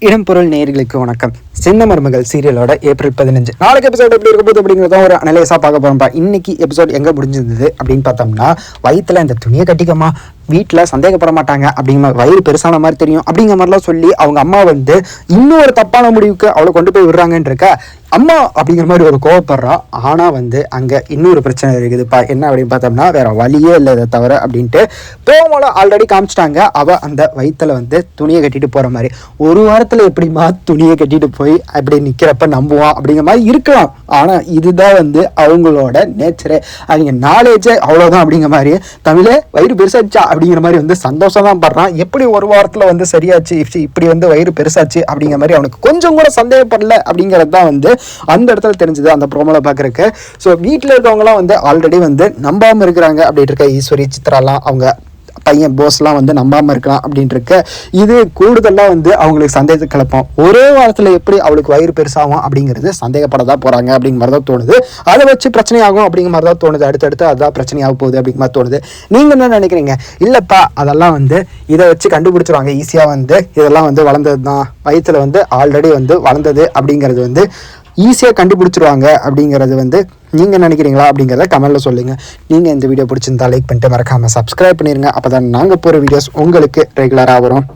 இடம்பொருள் நேர்களுக்கு வணக்கம். சின்ன மருமகள் சீரியலோட ஏப்ரல் பதினஞ்சு. நாளைக்கு எபிசோட் எப்படி இருக்கும் போது அப்படிங்கிறத ஒரு அனலைஸாக பார்க்க போகிறோம்ப்பா இன்னைக்கு எபிசோட் எங்கே முடிஞ்சிருந்தது அப்படின்னு பார்த்தோம்னா வயிற்றுல இந்த துணியை கட்டிக்கமா வீட்டில் சந்தேகப்பட மாட்டாங்க அப்படிங்கிற வயிறு பெருசான மாதிரி தெரியும். அப்படிங்கிற மாதிரிலாம் சொல்லி அவங்க அம்மா வந்து இன்னொரு தப்பான முடிவுக்கு அவளை கொண்டு போய் விடுறாங்கன்னு இருக்க அம்மா அப்படிங்கிற மாதிரி ஒரு கோவப்படுறா. ஆனால் வந்து அங்கே இன்னொரு பிரச்சனை இருக்குதுப்பா. என்ன அப்படின்னு பார்த்தோம்னா வேற வழியே இல்லை இதை தவிர அப்படின்ட்டு ப்ரோமோல ஆல்ரெடி காமிச்சிட்டாங்க. அவள் அந்த வயிற்றில் வந்து துணியை கட்டிட்டு போகிற மாதிரி. ஒரு வாரத்தில் எப்படிம்மா துணியை கட்டிட்டு போய் அப்படி நிற்கிறப்ப நம்புவான் அப்படிங்கிற மாதிரி இருக்கலாம். ஆனால் இதுதான் வந்து அவங்களோட நேச்சரே அவங்க நாலேஜே அவ்வளோதான் அப்படிங்கிற மாதிரி. தமிழே வயிறு பெருசாச்சா அப்படிங்கிற மாதிரி வந்து சந்தோஷம் தான் படுறான். எப்படி ஒரு வாரத்தில் வந்து சரியாச்சு? இப்படி- இப்படி வந்து வயிறு பெருசாச்சு அப்படிங்கிற மாதிரி அவனுக்கு கொஞ்சம் கூட சந்தேகப்படல அப்படிங்கிறது தான் வந்து அந்த இடத்துல தெரிஞ்சது அந்த ப்ரோமோவில் பார்க்குறக்கு ஸோ வீட்டில் இருக்கவங்களாம் வந்து ஆல்ரெடி வந்து நம்பாமல் இருக்கிறாங்க அப்படின்ட்டு இருக்க ஈஸ்வரி சித்ராலாம் அவங்க பையன் போஸ்லாம் வந்து நம்பாமல் இருக்கலாம் அப்படின்ட்டு இது கூடுதலாக வந்து அவங்களுக்கு சந்தேகத்தை கிளப்போம். ஒரே வாரத்தில் எப்படி அவளுக்கு வயிறு பெருசாகும் அப்படிங்கிறது சந்தேகப்பட தான் போகிறாங்க அப்படிங்கிற மாதிரி தான் தோணுது. அதை வச்சு பிரச்சனையாகும் அப்படிங்கிற மாதிரி தான் தோணுது. அடுத்தடுத்து அதுதான் பிரச்சனையாக போகுது அப்படிங்கிற மாதிரி தோணுது. நீங்கள் என்ன நினைக்கிறீங்க? இல்லைப்பா அதெல்லாம் வந்து இதை வச்சு கண்டுபிடிச்சிருவாங்க. ஈஸியாக வந்து இதெல்லாம் வந்து வளர்ந்தது தான் வயிற்றுல வந்து ஆல்ரெடி வந்து வளர்ந்தது அப்படிங்கிறது வந்து ஈஸியாக கண்டுபிடிச்சிருவாங்க அப்படிங்கிறது வந்து நீங்கள் நினைக்கிறீங்களா அப்படிங்கிறத கமெண்ட்டில் சொல்லுங்கள் நீங்கள் இந்த வீடியோ பிடிச்சிருந்தா லைக் பண்ணிட்டு மறக்காமல் சப்ஸ்கிரைப் பண்ணிடுங்க அப்போ தான் நாங்கள் போகிற வீடியோஸ் உங்களுக்கு ரெகுலராக வரும்.